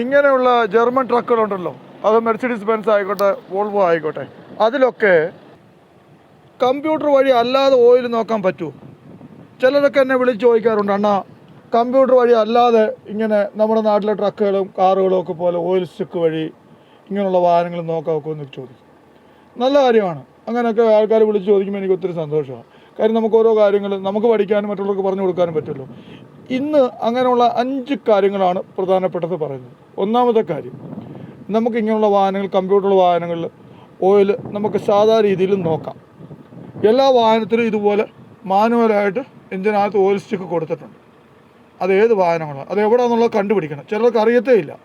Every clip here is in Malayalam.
ഇങ്ങനെയുള്ള ജർമ്മൻ ട്രക്കുകളുണ്ടല്ലോ. അത് മെർസിഡീസ് ബെൻസ് ആയിക്കോട്ടെ വോൾവോ ആയിക്കോട്ടെ. അതിലൊക്കെ കമ്പ്യൂട്ടർ വഴി അല്ലാതെ ഓയിൽ നോക്കാൻ പറ്റുമോ ചിലരൊക്കെ എന്നെ വിളിച്ച് ചോദിക്കാറുണ്ട് അണ്ണാ കമ്പ്യൂട്ടർ വഴി അല്ലാതെ ഇങ്ങനെ നമ്മുടെ നാട്ടിലെ ട്രക്കുകളും കാറുകളും ഒക്കെ പോലെ ഓയിൽ സ്റ്റിക്ക് വഴി ഇങ്ങനെയുള്ള വാഹനങ്ങൾ നോക്കാൻ ഒക്കെ എന്ന് ചോദിക്കും. നല്ല കാര്യമാണ്. അങ്ങനെയൊക്കെ ആൾക്കാർ വിളിച്ച് ചോദിക്കുമ്പോൾ എനിക്ക് ഒത്തിരി സന്തോഷമാണ്. കാര്യം നമുക്ക് ഓരോ കാര്യങ്ങൾ നമുക്ക് പഠിക്കാനും മറ്റുള്ളവർക്ക് പറഞ്ഞു കൊടുക്കാനും പറ്റുമല്ലോ. ഇന്ന് അങ്ങനെയുള്ള അഞ്ച് കാര്യങ്ങളാണ് പ്രധാനപ്പെട്ടത് പറയുന്നത്. ഒന്നാമത്തെ കാര്യം നമുക്ക് ഇങ്ങനെയുള്ള വാഹനങ്ങൾ കമ്പ്യൂട്ടർ വാഹനങ്ങളിൽ ഓയിൽ നമുക്ക് സാധാ രീതിയിൽ നോക്കാം. എല്ലാ വാഹനത്തിലും ഇതുപോലെ മാനുവലായിട്ട് എഞ്ചിനകത്ത് ഓയിൽ സ്റ്റിക്ക് കൊടുത്തിട്ടുണ്ട്. അത് ഏത് വാഹനങ്ങളാണ്? അത് എവിടെയാണെന്നുള്ളത് കണ്ടുപിടിക്കണം. ചിലർക്ക് അറിയത്തേ ഇല്ല.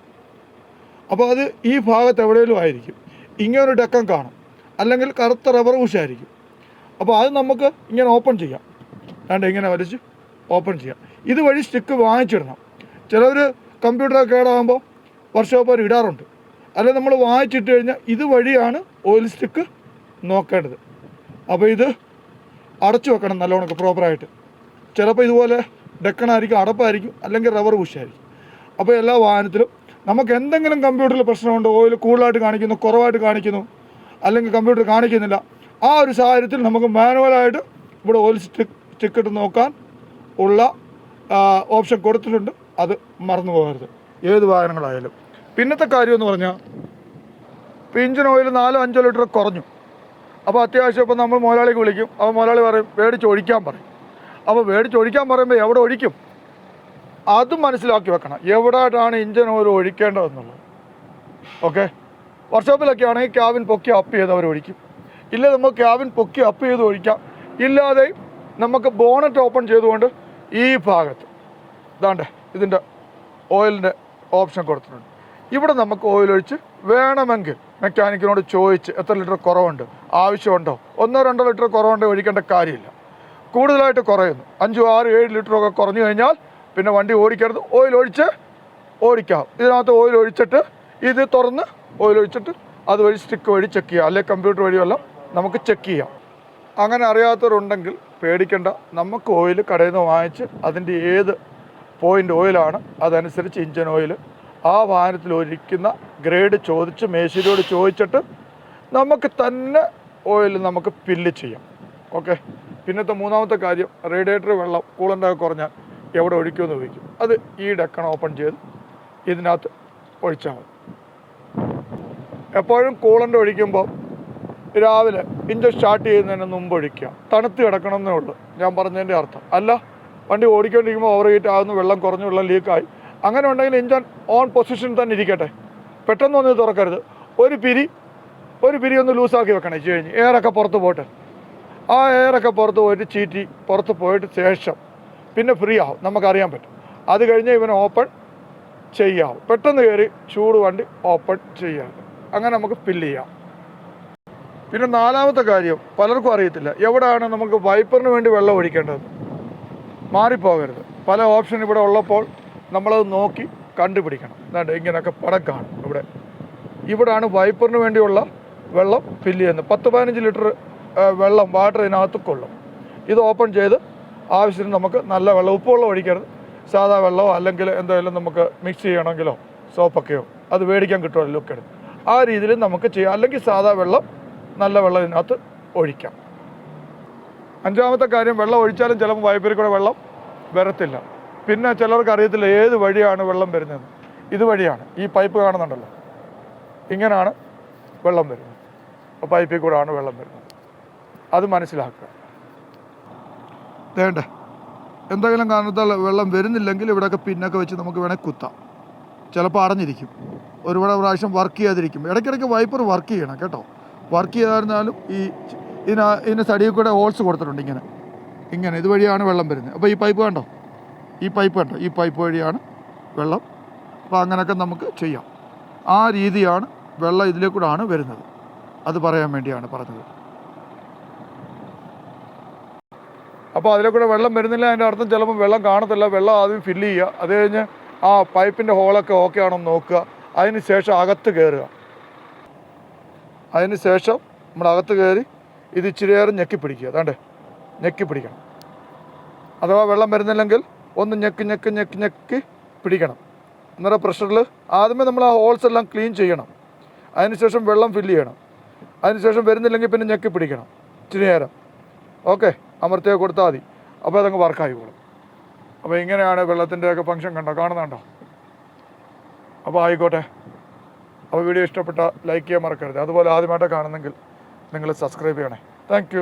അപ്പോൾ അത് ഈ ഭാഗത്ത് എവിടെയെങ്കിലും ആയിരിക്കും. ഇങ്ങനൊരു ഡക്കം കാണും. അല്ലെങ്കിൽ കറുത്ത റബ്ബർ കുശായിരിക്കും. അപ്പോൾ അത് നമുക്ക് ഇങ്ങനെ ഓപ്പൺ ചെയ്യാം. രണ്ട് ഇങ്ങനെ വലിച്ച് ഓപ്പൺ ചെയ്യാം. ഇതുവഴി സ്റ്റിക്ക് വാങ്ങിച്ചിടണം. ചിലവർ കമ്പ്യൂട്ടർ കേടാകുമ്പോൾ വർക്ക്ഷോപ്പർ ഇടാറുണ്ട്. അല്ലെ നമ്മൾ വാങ്ങിച്ചിട്ട് കഴിഞ്ഞാൽ ഇതുവഴിയാണ് ഓയിൽ സ്റ്റിക്ക് നോക്കേണ്ടത്. അപ്പോൾ ഇത് അടച്ചു വെക്കണം നല്ലോണമൊക്കെ പ്രോപ്പറായിട്ട് ചിലപ്പോൾ ഇതുപോലെ ഡെക്കണായിരിക്കും അടപ്പായിരിക്കും അല്ലെങ്കിൽ റബ്ബർ ബുഷായിരിക്കും അപ്പോൾ എല്ലാ വാഹനത്തിലും നമുക്ക് എന്തെങ്കിലും കമ്പ്യൂട്ടറിൽ പ്രശ്നമുണ്ട്? ഓയിൽ കൂടുതലായിട്ട് കാണിക്കുന്നു കുറവായിട്ട് കാണിക്കുന്നു അല്ലെങ്കിൽ കമ്പ്യൂട്ടർ കാണിക്കുന്നില്ല ആ ഒരു സാഹചര്യത്തിൽ നമുക്ക് മാനുവലായിട്ട് ഇവിടെ ഓയിൽ സ്റ്റിക്ക് നോക്കാൻ ഉള്ള ഓപ്ഷൻ കൊടുത്തിട്ടുണ്ട്. അത് മറന്നു പോകരുത്. ഏത് വാഹനങ്ങളായാലും. പിന്നത്തെ കാര്യം എന്ന് പറഞ്ഞാൽ ഇപ്പോൾ ഇഞ്ചിൻ ഓയിൽ നാലോ അഞ്ചോ ലിറ്റർ കുറഞ്ഞു. അപ്പോൾ അത്യാവശ്യം ഇപ്പം നമ്മൾ മുതലാളിക്ക് വിളിക്കും. അപ്പോൾ മുതലാളി പറയും മേടിച്ച് ഒഴിക്കാൻ പറയും. അപ്പോൾ മേടിച്ച് ഒഴിക്കാൻ പറയുമ്പോൾ എവിടെ ഒഴിക്കും? അതും മനസ്സിലാക്കി വെക്കണം. എവിടെയായിട്ടാണ് ഇഞ്ചിൻ ഓയിൽ ഒഴിക്കേണ്ടതെന്നുള്ളത്. ഓക്കെ? വർക്ക്ഷോപ്പിലൊക്കെ ആണെങ്കിൽ ക്യാബിൻ പൊക്കി അപ്പ് ചെയ്ത് അവർ ഒഴിക്കും ഇല്ല നമുക്ക് ക്യാബിൻ പൊക്കി അപ്പ് ചെയ്ത് ഒഴിക്കാം. ഇല്ലാതെ നമുക്ക് ബോണറ്റ് ഓപ്പൺ ചെയ്തുകൊണ്ട് ഈ ഭാഗത്ത് ഇതാണ്ട് ഇതിന്റെ ഓയിലിന്റെ ഓപ്ഷൻ കൊടുത്തിട്ടുണ്ട്. ഇവിടെ നമുക്ക് ഓയിൽ ഒഴിച്ച് വേണമെങ്കിൽ മെക്കാനിക്കിനോട് ചോദിച്ച് എത്ര ലിറ്റർ കുറവുണ്ട് ആവശ്യമുണ്ടോ? ഒന്നോ രണ്ടോ ലിറ്റർ കുറവുണ്ടോ ഒഴിക്കേണ്ട കാര്യമില്ല. കൂടുതലായിട്ട് കുറയുന്നു. അഞ്ചോ ആറ് ഏഴ് ലിറ്ററൊക്കെ കുറഞ്ഞു കഴിഞ്ഞാൽ പിന്നെ വണ്ടി ഓടിക്കരുത്. ഓയിൽ ഒഴിച്ച് ഓടിക്കാം. ഇതിനകത്ത് ഓയിൽ ഒഴിച്ചിട്ട് ഇത് തുറന്ന് ഓയിൽ ഒഴിച്ചിട്ട് അതുവഴി സ്റ്റിക്ക് വഴി ചെക്ക് ചെയ്യുക. അല്ലെങ്കിൽ കമ്പ്യൂട്ടർ വഴിയെല്ലാം നമുക്ക് ചെക്ക് ചെയ്യാം. അങ്ങനെ അറിയാത്തവരുണ്ടെങ്കിൽ പേടിക്കേണ്ട. നമുക്ക് ഓയിൽ കടയിൽ നിന്ന് വാങ്ങിച്ച് അതിന്റെ ഏത് പോയിന്റ് ഓയിലാണ് അതനുസരിച്ച് ഇഞ്ചൻ ഓയിൽ ആ വാഹനത്തിൽ ഒരിക്കുന്ന ഗ്രേഡ് ചോദിച്ച് മേശിരിയോട് ചോദിച്ചിട്ട് നമുക്ക് തന്നെ ഓയിൽ നമുക്ക് പില്ല് ചെയ്യാം. ഓക്കെ പിന്നത്തെ മൂന്നാമത്തെ കാര്യം റേഡിയേറ്റർ വെള്ളം കൂളന്റൊക്കെ കുറഞ്ഞാൽ എവിടെ ഒഴിക്കുമെന്ന് ചോദിക്കും. അത് ഈ ഡക്കൺ ഓപ്പൺ ചെയ്ത് ഇതിനകത്ത് ഒഴിച്ചാൽ മതി. എപ്പോഴും കൂളന്റ് ഒഴിക്കുമ്പോൾ രാവിലെ ഇഞ്ചൻ സ്റ്റാർട്ട് ചെയ്യുന്നതിന് മുമ്പ് ഒഴിക്കുക തണുത്ത് കിടക്കണമെന്നേ ഉള്ളൂ. ഞാൻ പറഞ്ഞതിന്റെ അർത്ഥം. അല്ല വണ്ടി ഓടിക്കൊണ്ടിരിക്കുമ്പോൾ ഓവർ ഹീറ്റ് ആകുന്നു വെള്ളം കുറഞ്ഞു വെള്ളം ലീക്കായി അങ്ങനെ ഉണ്ടെങ്കിൽ ഇഞ്ചൻ ഓൺ പൊസിഷനിൽ തന്നെ ഇരിക്കട്ടെ. പെട്ടെന്ന് ഒന്ന് തുറക്കരുത്. ഒരു പിരി ഒരു പിരി ഒന്ന് ലൂസാക്കി വെക്കണം ഇച്ചു കഴിഞ്ഞ്. എയറൊക്കെ പുറത്ത് പോട്ടെ. ആ എയറൊക്കെ പുറത്ത് പോയിട്ട് ചീറ്റി പുറത്ത് പോയിട്ട് ശേഷം പിന്നെ ഫ്രീ ആവും. നമുക്കറിയാൻ പറ്റും. അത് കഴിഞ്ഞ് ഇവൻ ഓപ്പൺ ചെയ്യാവും. പെട്ടെന്ന് കയറി ചൂട് വണ്ടി ഓപ്പൺ ചെയ്യാം. അങ്ങനെ നമുക്ക് ഫില്ല് ചെയ്യാം. പിന്നെ നാലാമത്തെ കാര്യം പലർക്കും അറിയത്തില്ല. എവിടെയാണ് നമുക്ക് വൈപ്പറിന് വേണ്ടി വെള്ളം ഒഴിക്കേണ്ടത്? മാറിപ്പോകരുത്. പല ഓപ്ഷൻ ഇവിടെ ഉള്ളപ്പോൾ നമ്മളത് നോക്കി കണ്ടുപിടിക്കണം. എന്താണ്ട് ഇങ്ങനെയൊക്കെ പടം കാണും ഇവിടെ. ഇവിടാണ് വൈപ്പറിന് വേണ്ടിയുള്ള വെള്ളം ഫില്ല് ചെയ്യുന്നത്. പത്ത് പതിനഞ്ച് ലിറ്റർ വെള്ളം വാട്ടർ ഇതിനകത്ത് കൊള്ളും. ഇത് ഓപ്പൺ ചെയ്ത് ആവശ്യത്തിന് നമുക്ക് നല്ല വെള്ളം ഉപ്പുവെള്ളം ഒഴിക്കരുത്. സാധാ വെള്ളമോ അല്ലെങ്കിൽ എന്തെങ്കിലും നമുക്ക് മിക്സ് ചെയ്യണമെങ്കിലോ സോപ്പൊക്കെയോ അത് മേടിക്കാൻ കിട്ടുമല്ലോ ലുക്കെടുത്ത് ആ രീതിയിൽ നമുക്ക് ചെയ്യാം. അല്ലെങ്കിൽ സാധാ വെള്ളം നല്ല വെള്ളം ഇതിനകത്ത് ഒഴിക്കാം. അഞ്ചാമത്തെ കാര്യം വെള്ളം ഒഴിച്ചാലും ചിലപ്പോൾ വൈപ്പിൽ കൂടെ വെള്ളം വരത്തില്ല. പിന്നെ ചിലർക്ക് അറിയത്തില്ല ഏത് വഴിയാണ് വെള്ളം വരുന്നത്. ഇതുവഴിയാണ് ഈ പൈപ്പ് കാണുന്നുണ്ടല്ലോ. ഇങ്ങനെയാണ് വെള്ളം വരുന്നത്. അപ്പോൾ പൈപ്പിൽ കൂടെയാണ് വെള്ളം വരുന്നത്. അത് മനസ്സിലാക്കുക. വേണ്ടേ. എന്തെങ്കിലും കാരണത്താൽ വെള്ളം വരുന്നില്ലെങ്കിൽ ഇവിടെയൊക്കെ പിന്നൊക്കെ വെച്ച് നമുക്ക് വേണേൽ കുത്താം. ചിലപ്പോൾ അടഞ്ഞിരിക്കും. ഒരുപാട് പ്രാവശ്യം വർക്ക് ചെയ്യാതിരിക്കും. ഇടയ്ക്കിടയ്ക്ക് വൈപ്പർ വർക്ക് ചെയ്യണം കേട്ടോ. വർക്ക് ചെയ്തായിരുന്നാലും ഈ ഇതിന് ഇതിന്റെ സൈഡിൽ കൂടെ ഹോൾസ് കൊടുത്തിട്ടുണ്ട് ഇങ്ങനെ. ഇങ്ങനെ ഇതുവഴിയാണ് വെള്ളം വരുന്നത്. അപ്പോൾ ഈ പൈപ്പ് കണ്ടോ? ഈ പൈപ്പ് കണ്ടോ? ഈ പൈപ്പ് വഴിയാണ് വെള്ളം. അപ്പോൾ അങ്ങനെയൊക്കെ നമുക്ക് ചെയ്യാം. ആ രീതിയാണ് വെള്ളം ഇതിലേ കൂടാണ് വരുന്നത്. അത് പറയാൻ വേണ്ടിയാണ് പറഞ്ഞത്. അപ്പോൾ അതിലെ കൂടെ വെള്ളം വരുന്നില്ല അതിന്റെ അർത്ഥം ചിലപ്പോൾ വെള്ളം കാണത്തില്ല. വെള്ളം ആദ്യം ഫില്ല് ചെയ്യുക. അത് കഴിഞ്ഞ് ആ പൈപ്പിന്റെ ഹോളൊക്കെ ഓക്കെ ആണോ നോക്കുക. അതിന് ശേഷം അകത്ത് കയറുക. അതിന് ശേഷം നമ്മൾ അകത്ത് കയറി ഇത് ഇച്ചിരി നേരം ഞെക്കി പിടിക്കുക. അതാണ്ടേ ഞെക്കി പിടിക്കണം. അഥവാ വെള്ളം വരുന്നില്ലെങ്കിൽ ഒന്ന് ഞെക്കി ഞെക്കി ഞെക്കി ഞെക്കി പിടിക്കണം. അന്നേരം പ്രഷറിൽ ആദ്യമേ നമ്മൾ ആ ഹോൾസ് എല്ലാം ക്ലീൻ ചെയ്യണം. അതിനുശേഷം വെള്ളം ഫില്ല് ചെയ്യണം. അതിനുശേഷം വരുന്നില്ലെങ്കിൽ പിന്നെ ഞെക്കി പിടിക്കണം. ഇച്ചിരി നേരം. ഓക്കെ അമർത്തിയൊക്കെ കൊടുത്താൽ മതി. അപ്പോൾ അതങ്ങ് പോകും അപ്പോൾ ഇങ്ങനെയാണ് വെള്ളത്തിന്റെയൊക്കെ ഫങ്ഷൻ കണ്ടോ? കാണുന്നുണ്ടോ? അപ്പോൾ ആയിക്കോട്ടെ. അപ്പോൾ വീഡിയോ ഇഷ്ടപ്പെട്ട ലൈക്ക് ചെയ്യാൻ മറക്കരുത്. അതുപോലെ ആദ്യമായിട്ട് കാണുന്നെങ്കിൽ നിങ്ങൾ സബ്സ്ക്രൈബ് ചെയ്യണേ. താങ്ക്